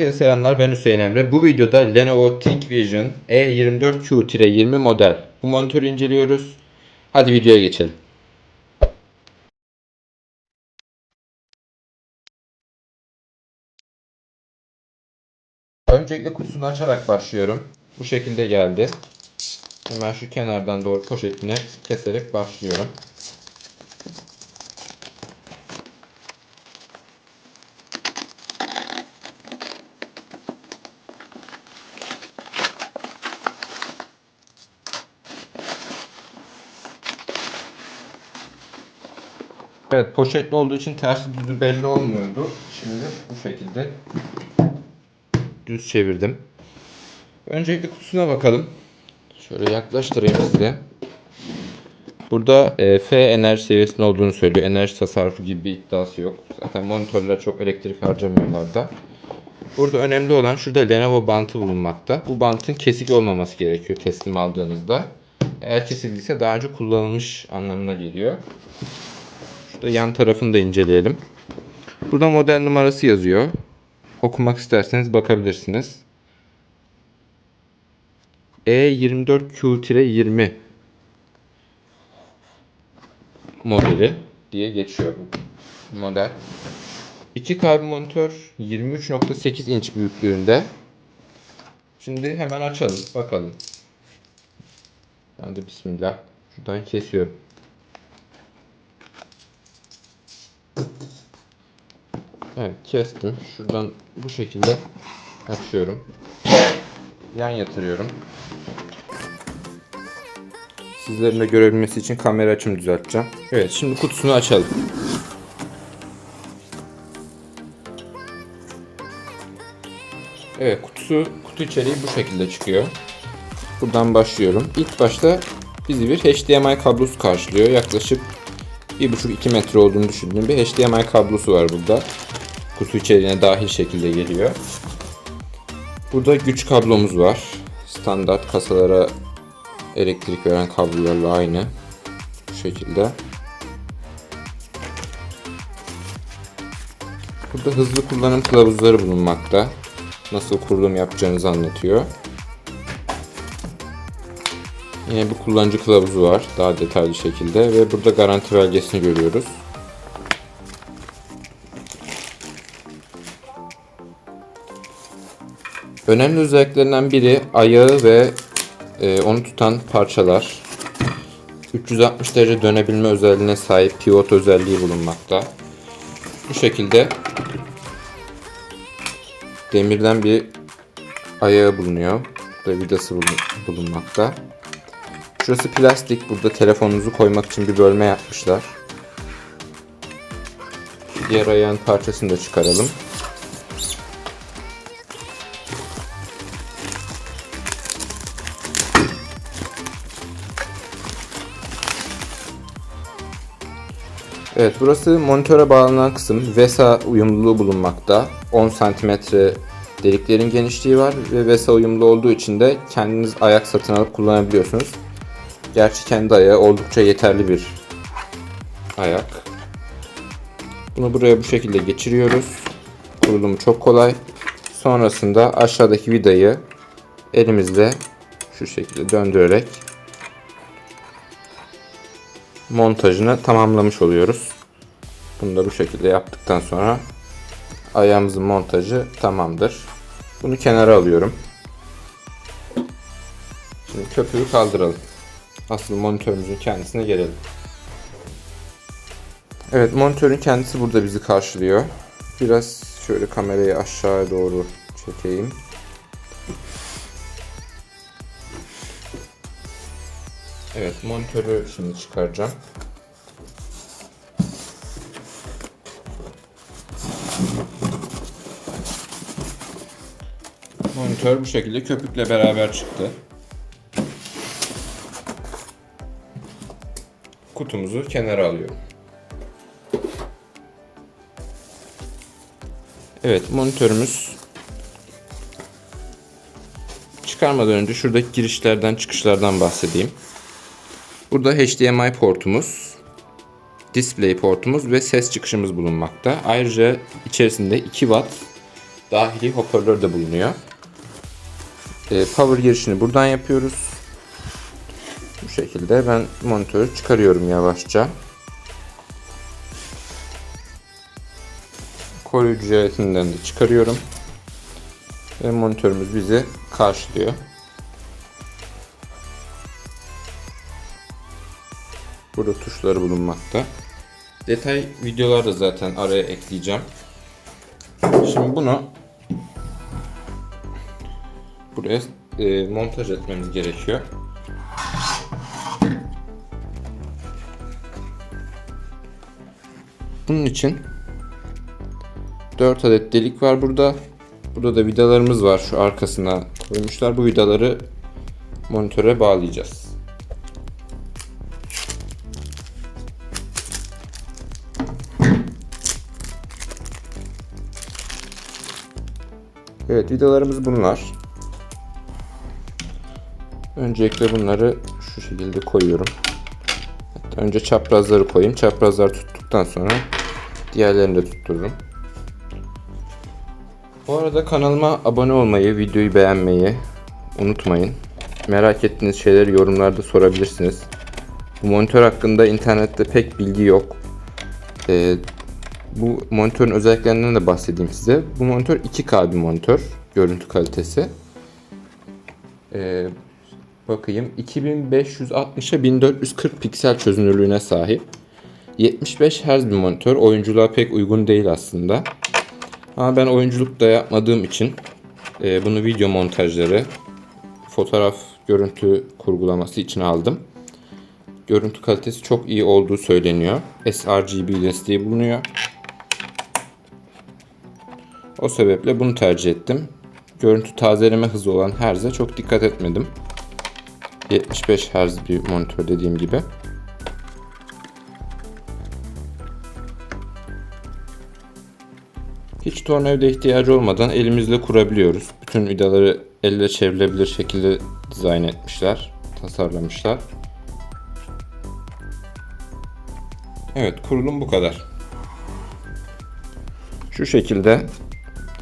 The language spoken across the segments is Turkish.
Herkese selamlar ben Hüseyin Emre. Bu videoda Lenovo ThinkVision E24Q-20 model. Bu monitörü inceliyoruz. Hadi videoya geçelim. Öncelikle kutusunu açarak başlıyorum. Bu şekilde geldi. Hemen şu kenardan doğru poşetini keserek başlıyorum. Evet poşetli olduğu için tersi düzü belli olmuyordu. Şimdi bu şekilde düz çevirdim. Öncelikle kutusuna bakalım. Şöyle yaklaştırayım size. Burada e, F enerji seviyesinde olduğunu söylüyor. Enerji tasarrufu gibi bir iddiası yok. Zaten monitörler çok elektrik harcamıyorlar da. Burada önemli olan şurada Lenovo bantı bulunmakta. Bu bantın kesik olmaması gerekiyor teslim aldığınızda. Eğer kesildiyse daha önce kullanılmış anlamına geliyor. Şurada yan tarafını da inceleyelim. Burada model numarası yazıyor. Okumak isterseniz bakabilirsiniz. E24Q-20 modeli diye geçiyor bu model. 2K bir monitör 23.8 inç büyüklüğünde. Şimdi hemen açalım bakalım. Hadi bismillah. Şuradan kesiyorum. Evet kestim. Şuradan bu şekilde açıyorum. Yan yatırıyorum. Sizlerin de görebilmesi için kamera açımı düzelteceğim. Evet şimdi kutusunu açalım. Evet kutusu kutu içeriği bu şekilde çıkıyor. Buradan başlıyorum. İlk başta bizi bir HDMI kablosu karşılıyor. Yaklaşık 1,5-2 metre olduğunu düşündüğüm bir HDMI kablosu var burada. Kutu içeriğine dahil şekilde geliyor. Burada güç kablomuz var. Standart kasalara elektrik veren kablolarla aynı. Bu şekilde. Burada hızlı kullanım kılavuzları bulunmakta. Nasıl kurulum yapacağınızı anlatıyor. Yine bir kullanıcı kılavuzu var daha detaylı şekilde ve burada garanti belgesini görüyoruz. Önemli özelliklerinden biri ayağı ve e, onu tutan parçalar. 360 derece dönebilme özelliğine sahip pivot özelliği bulunmakta. Bu şekilde demirden bir ayağı bulunuyor. Burada vidası bulun- bulunmakta. Şurası plastik. Burada telefonunuzu koymak için bir bölme yapmışlar. Diğer ayağın parçasını da çıkaralım. Evet burası monitöre bağlanan kısım. VESA uyumluluğu bulunmakta. 10 cm deliklerin genişliği var ve VESA uyumlu olduğu için de kendiniz ayak satın alıp kullanabiliyorsunuz. Gerçi kendi ayağı oldukça yeterli bir ayak. Bunu buraya bu şekilde geçiriyoruz. Kurulumu çok kolay. Sonrasında aşağıdaki vidayı elimizle şu şekilde döndürerek montajını tamamlamış oluyoruz. Bunu da bu şekilde yaptıktan sonra ayağımızın montajı tamamdır. Bunu kenara alıyorum. Şimdi köpüğü kaldıralım. Asıl monitörümüzün kendisine gelelim. Evet monitörün kendisi burada bizi karşılıyor. Biraz şöyle kamerayı aşağıya doğru çekeyim. Evet monitörü şimdi çıkaracağım. Monitör bu şekilde köpükle beraber çıktı. Kutumuzu kenara alıyorum. Evet monitörümüz çıkarmadan önce şuradaki girişlerden çıkışlardan bahsedeyim. Burada HDMI portumuz, display portumuz ve ses çıkışımız bulunmakta. Ayrıca içerisinde 2 watt dahili hoparlör de bulunuyor. Ee, power girişini buradan yapıyoruz. Bu şekilde ben monitörü çıkarıyorum yavaşça. Koruyucu jelatinden de çıkarıyorum. Ve monitörümüz bizi karşılıyor. Burada tuşları bulunmakta. Detay videolarda zaten araya ekleyeceğim. Şimdi bunu buraya e, montaj etmemiz gerekiyor. Bunun için 4 adet delik var burada. Burada da vidalarımız var şu arkasına koymuşlar. Bu vidaları monitöre bağlayacağız. Evet vidalarımız bunlar. Öncelikle bunları şu şekilde koyuyorum. Hatta önce çaprazları koyayım. Çaprazlar tuttuktan sonra diğerlerini de tuttururum. Bu arada kanalıma abone olmayı, videoyu beğenmeyi unutmayın. Merak ettiğiniz şeyleri yorumlarda sorabilirsiniz. Bu monitör hakkında internette pek bilgi yok. Ee, bu monitörün özelliklerinden de bahsedeyim size. Bu monitör 2K bir monitör. Görüntü kalitesi. Ee, bakayım 2560'a 1440 piksel çözünürlüğüne sahip. 75 Hz bir monitör. Oyunculuğa pek uygun değil aslında. Ama ben oyunculuk da yapmadığım için e, bunu video montajları, fotoğraf, görüntü kurgulaması için aldım. Görüntü kalitesi çok iyi olduğu söyleniyor. sRGB desteği bulunuyor. O sebeple bunu tercih ettim. Görüntü tazeleme hızı olan Hz'e çok dikkat etmedim. 75 Hz bir monitör dediğim gibi. Hiç tornavida ihtiyacı olmadan elimizle kurabiliyoruz. Bütün vidaları elle çevrilebilir şekilde dizayn etmişler, tasarlamışlar. Evet, kurulum bu kadar. Şu şekilde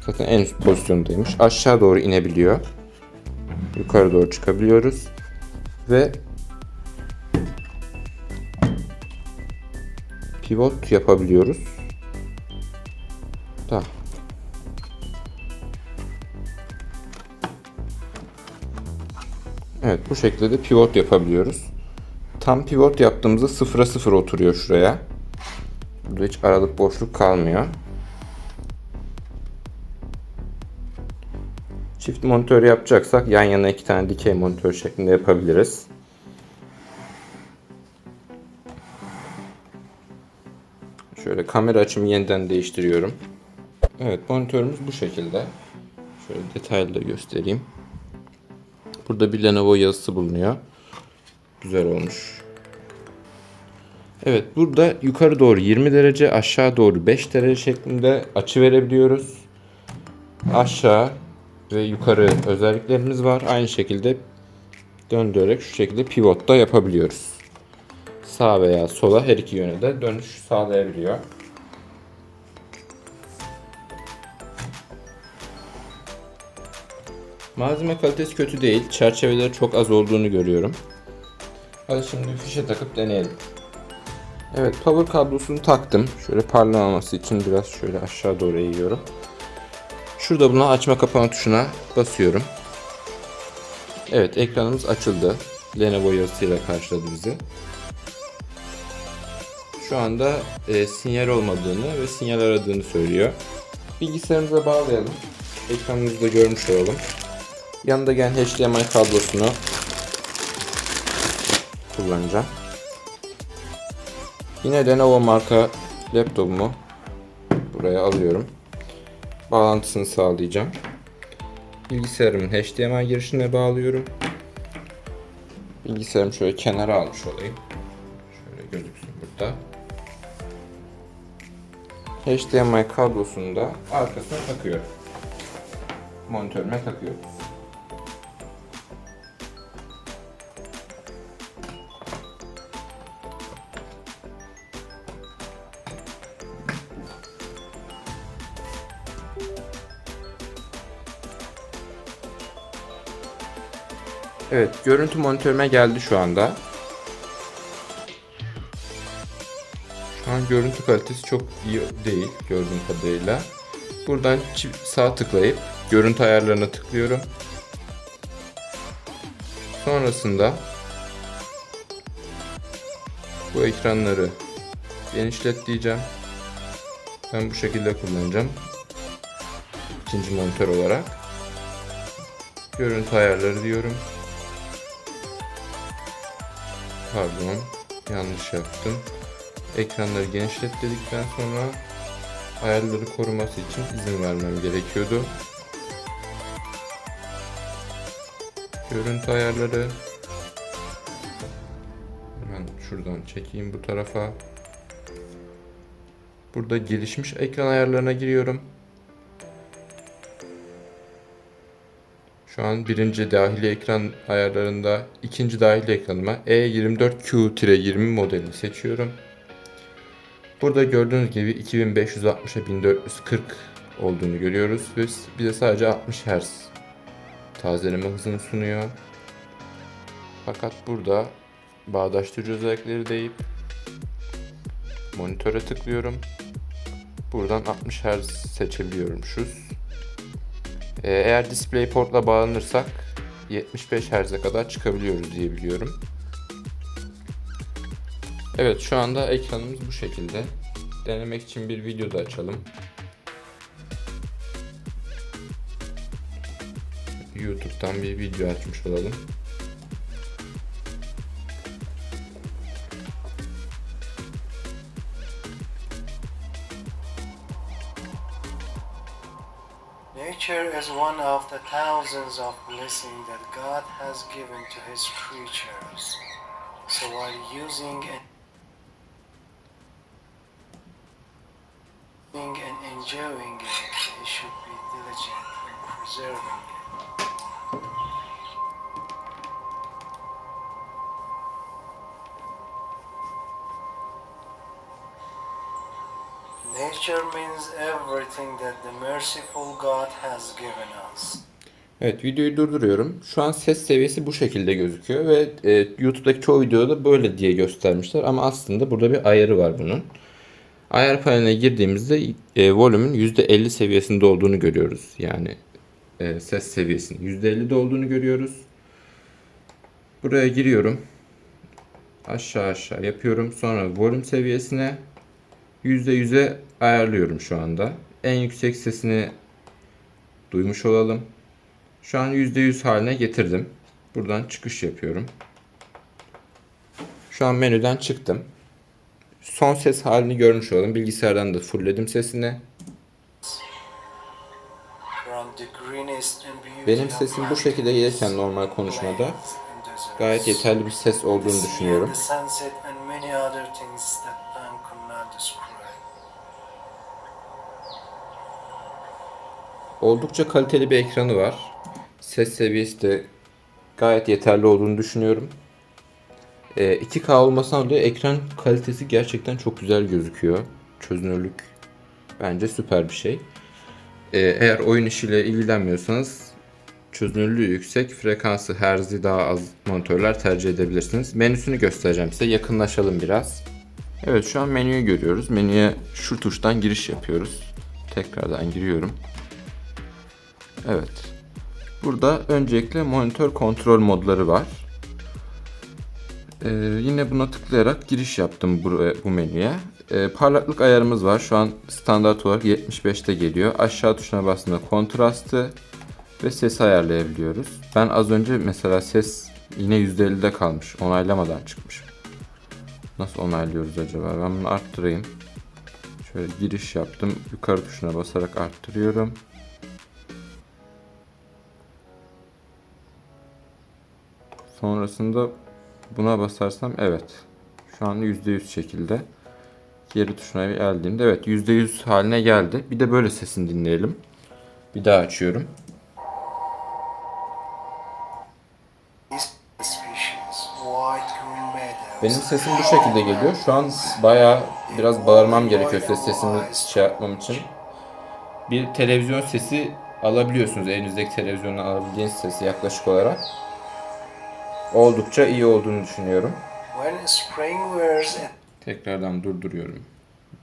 zaten en üst pozisyondaymış. Aşağı doğru inebiliyor. Yukarı doğru çıkabiliyoruz. Ve pivot yapabiliyoruz. Da. Evet bu şekilde de pivot yapabiliyoruz. Tam pivot yaptığımızda sıfıra sıfır oturuyor şuraya. Burada hiç aralık boşluk kalmıyor. Çift monitör yapacaksak yan yana iki tane dikey monitör şeklinde yapabiliriz. Şöyle kamera açımı yeniden değiştiriyorum. Evet monitörümüz bu şekilde. Şöyle detaylı da göstereyim. Burada bir Lenovo yazısı bulunuyor. Güzel olmuş. Evet burada yukarı doğru 20 derece aşağı doğru 5 derece şeklinde açı verebiliyoruz. Aşağı ve yukarı özelliklerimiz var. Aynı şekilde döndürerek şu şekilde pivot da yapabiliyoruz. Sağ veya sola her iki yöne de dönüş sağlayabiliyor. Malzeme kalitesi kötü değil. Çerçeveleri çok az olduğunu görüyorum. Hadi şimdi fişe takıp deneyelim. Evet power kablosunu taktım. Şöyle parlamaması için biraz şöyle aşağı doğru eğiyorum. Şurada buna açma kapama tuşuna basıyorum. Evet ekranımız açıldı. Lenovo yazısıyla karşıladı bizi. Şu anda e, sinyal olmadığını ve sinyal aradığını söylüyor. Bilgisayarımıza bağlayalım. Ekranımızda görmüş olalım. Yanında gelen HDMI kablosunu kullanacağım. Yine Lenovo marka laptopumu buraya alıyorum. Bağlantısını sağlayacağım. Bilgisayarımın HDMI girişine bağlıyorum. Bilgisayarımı şöyle kenara almış olayım. Şöyle gözüksün burada. HDMI kablosunu da arkasına takıyorum. Monitörüme takıyorum. Evet, görüntü monitörüme geldi şu anda. Şu an görüntü kalitesi çok iyi değil gördüğüm kadarıyla. Buradan sağ tıklayıp görüntü ayarlarına tıklıyorum. Sonrasında bu ekranları genişlet diyeceğim. Ben bu şekilde kullanacağım. İkinci monitör olarak. Görüntü ayarları diyorum. Pardon, yanlış yaptım. Ekranları genişlet dedikten sonra ayarları koruması için izin vermem gerekiyordu. Görüntü ayarları. Hemen şuradan çekeyim bu tarafa. Burada gelişmiş ekran ayarlarına giriyorum. Şu an birinci dahili ekran ayarlarında ikinci dahili ekranıma E E24Q-20 modelini seçiyorum. Burada gördüğünüz gibi 2560'a 1440 olduğunu görüyoruz ve bize sadece 60 Hz tazeleme hızını sunuyor. Fakat burada bağdaştırıcı özellikleri deyip monitöre tıklıyorum. Buradan 60 Hz seçebiliyorum şu. Ee, Eğer DisplayPort'la bağlanırsak 75 Hz'e kadar çıkabiliyoruz diye biliyorum. Evet şu anda ekranımız bu şekilde. Denemek için bir video da açalım. YouTube'dan bir video açmış olalım. Nature is one of the thousands of blessings that God has given to His creatures. So while using and, enjoying it, they should be diligent in preserving Nature means everything that the merciful God has given us. Evet videoyu durduruyorum. Şu an ses seviyesi bu şekilde gözüküyor ve e, YouTube'daki çoğu videoda böyle diye göstermişler ama aslında burada bir ayarı var bunun. Ayar paneline girdiğimizde e, volümün %50 seviyesinde olduğunu görüyoruz. Yani e, ses seviyesinin %50'de olduğunu görüyoruz. Buraya giriyorum. Aşağı aşağı yapıyorum. Sonra volüm seviyesine %100'e ayarlıyorum şu anda. En yüksek sesini duymuş olalım. Şu an %100 haline getirdim. Buradan çıkış yapıyorum. Şu an menüden çıktım. Son ses halini görmüş olalım. Bilgisayardan da fullledim sesini. Benim sesim bu şekilde gelirken normal konuşmada gayet yeterli bir ses olduğunu düşünüyorum. Oldukça kaliteli bir ekranı var. Ses seviyesi de gayet yeterli olduğunu düşünüyorum. Ee, 2K olmasına dolayı ekran kalitesi gerçekten çok güzel gözüküyor. Çözünürlük bence süper bir şey. Ee, eğer oyun işiyle ilgilenmiyorsanız çözünürlüğü yüksek, frekansı herzi daha az monitörler tercih edebilirsiniz. Menüsünü göstereceğim size. Yakınlaşalım biraz. Evet şu an menüyü görüyoruz. Menüye şu tuştan giriş yapıyoruz. Tekrardan giriyorum. Evet. Burada öncelikle monitör kontrol modları var. Ee, yine buna tıklayarak giriş yaptım buraya, bu menüye. Ee, parlaklık ayarımız var. Şu an standart olarak 75'te geliyor. Aşağı tuşuna bastığında kontrastı ve sesi ayarlayabiliyoruz. Ben az önce mesela ses yine %50'de kalmış. Onaylamadan çıkmış. Nasıl onaylıyoruz acaba? Ben bunu arttırayım. Şöyle giriş yaptım. Yukarı tuşuna basarak arttırıyorum. Sonrasında buna basarsam evet. Şu an %100 şekilde. Geri tuşuna geldiğimde evet %100 haline geldi. Bir de böyle sesini dinleyelim. Bir daha açıyorum. Benim sesim bu şekilde geliyor. Şu an bayağı biraz bağırmam gerekiyor ses sesimi şey yapmam için. Bir televizyon sesi alabiliyorsunuz. Elinizdeki televizyondan alabildiğiniz sesi yaklaşık olarak. Oldukça iyi olduğunu düşünüyorum. Tekrardan durduruyorum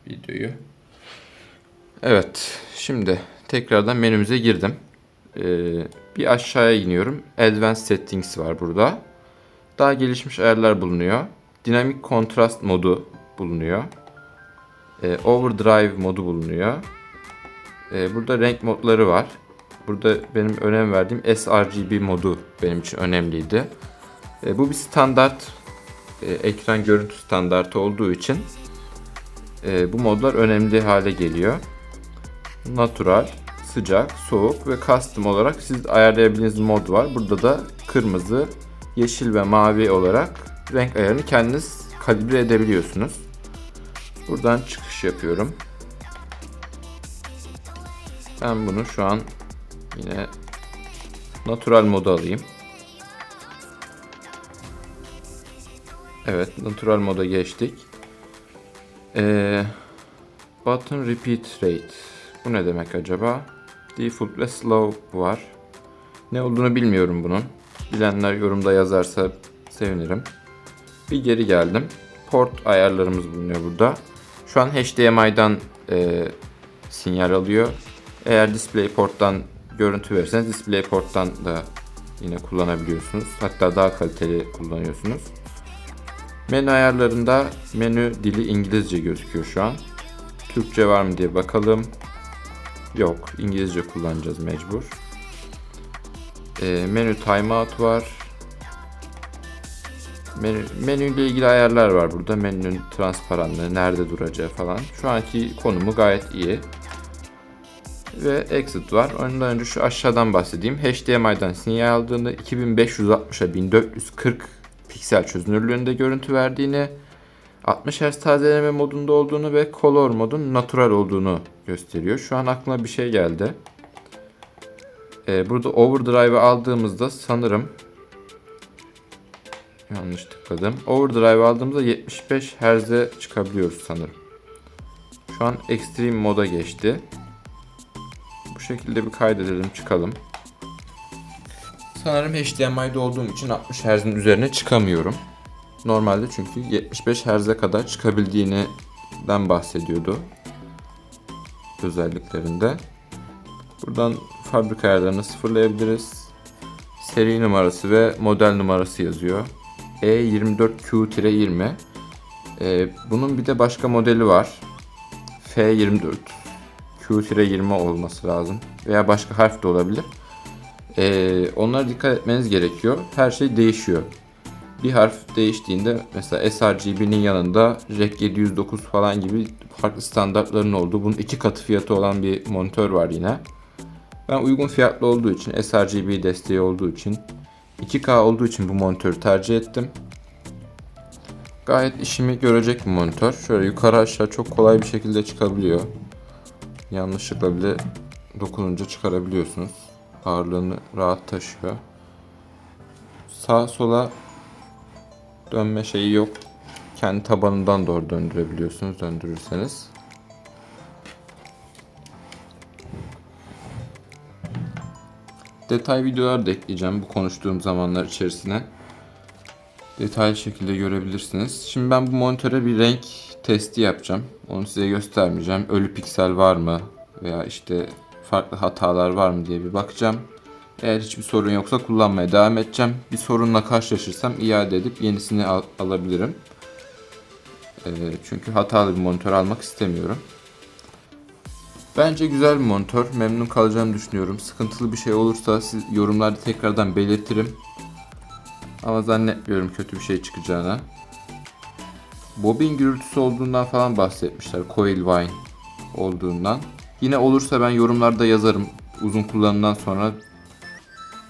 videoyu. Evet, şimdi tekrardan menümüze girdim. Ee, bir aşağıya iniyorum. Advanced Settings var burada. Daha gelişmiş ayarlar bulunuyor. Dinamik kontrast modu bulunuyor. Ee, overdrive modu bulunuyor. Ee, burada renk modları var. Burada benim önem verdiğim sRGB modu benim için önemliydi. Ee, bu bir standart e, ekran görüntü standartı olduğu için e, bu modlar önemli hale geliyor. Natural, sıcak, soğuk ve custom olarak siz ayarlayabildiğiniz mod var. Burada da kırmızı, yeşil ve mavi olarak renk ayarını kendiniz kalibre edebiliyorsunuz. Buradan çıkış yapıyorum. Ben bunu şu an yine natural moda alayım. Evet, natural moda geçtik. Ee, button repeat rate. Bu ne demek acaba? Default ve slow var. Ne olduğunu bilmiyorum bunun. Bilenler yorumda yazarsa sevinirim. Bir geri geldim. Port ayarlarımız bulunuyor burada. Şu an HDMI'dan e, sinyal alıyor. Eğer DisplayPort'tan görüntü verirseniz DisplayPort'tan da yine kullanabiliyorsunuz. Hatta daha kaliteli kullanıyorsunuz. Menü ayarlarında menü dili İngilizce gözüküyor şu an. Türkçe var mı diye bakalım. Yok, İngilizce kullanacağız mecbur. Ee, menü timeout var. Menü, menüyle ilgili ayarlar var burada. Menünün transparanlığı, nerede duracağı falan. Şu anki konumu gayet iyi. Ve exit var. Ondan önce şu aşağıdan bahsedeyim. HDMI'den sinyal aldığında 2560'a 1440 piksel çözünürlüğünde görüntü verdiğini, 60 Hz tazeleme modunda olduğunu ve color modun natural olduğunu gösteriyor. Şu an aklıma bir şey geldi. Ee, burada overdrive'ı aldığımızda sanırım yanlış tıkladım. Overdrive aldığımızda 75 Hz'e çıkabiliyoruz sanırım. Şu an extreme moda geçti. Bu şekilde bir kaydedelim çıkalım. Sanırım HDMI'de olduğum için 60 Hz'in üzerine çıkamıyorum. Normalde çünkü 75 Hz'e kadar çıkabildiğinden bahsediyordu özelliklerinde. Buradan fabrika ayarlarını sıfırlayabiliriz. Seri numarası ve model numarası yazıyor. E24Q-20. Ee, bunun bir de başka modeli var. F24 Q-20 olması lazım. Veya başka harf de olabilir. Ee, onlara dikkat etmeniz gerekiyor. Her şey değişiyor. Bir harf değiştiğinde mesela sRGB'nin yanında Rec 709 falan gibi farklı standartların olduğu bunun iki katı fiyatı olan bir monitör var yine. Ben uygun fiyatlı olduğu için sRGB desteği olduğu için 2K olduğu için bu monitörü tercih ettim. Gayet işimi görecek bir monitör. Şöyle yukarı aşağı çok kolay bir şekilde çıkabiliyor. Yanlışlıkla bile dokununca çıkarabiliyorsunuz. Ağırlığını rahat taşıyor. Sağa sola dönme şeyi yok. Kendi tabanından doğru döndürebiliyorsunuz döndürürseniz. Detay videolar da ekleyeceğim bu konuştuğum zamanlar içerisine. Detaylı şekilde görebilirsiniz. Şimdi ben bu monitöre bir renk testi yapacağım. Onu size göstermeyeceğim. Ölü piksel var mı? Veya işte farklı hatalar var mı diye bir bakacağım. Eğer hiçbir sorun yoksa kullanmaya devam edeceğim. Bir sorunla karşılaşırsam iade edip yenisini al- alabilirim. Ee, çünkü hatalı bir monitör almak istemiyorum. Bence güzel bir monitör. Memnun kalacağımı düşünüyorum. Sıkıntılı bir şey olursa siz yorumlarda tekrardan belirtirim. Ama zannetmiyorum kötü bir şey çıkacağına. Bobin gürültüsü olduğundan falan bahsetmişler. Coil whine olduğundan. Yine olursa ben yorumlarda yazarım. Uzun kullanımdan sonra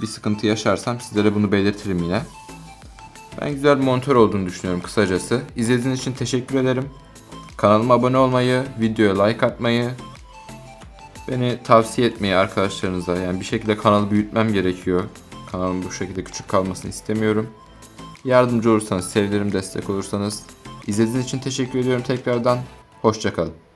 bir sıkıntı yaşarsam sizlere bunu belirtirim yine. Ben güzel bir monitör olduğunu düşünüyorum kısacası. İzlediğiniz için teşekkür ederim. Kanalıma abone olmayı, videoya like atmayı, beni tavsiye etmeyi arkadaşlarınıza. Yani bir şekilde kanalı büyütmem gerekiyor. Kanalım bu şekilde küçük kalmasını istemiyorum. Yardımcı olursanız sevinirim, destek olursanız. İzlediğiniz için teşekkür ediyorum tekrardan. Hoşçakalın.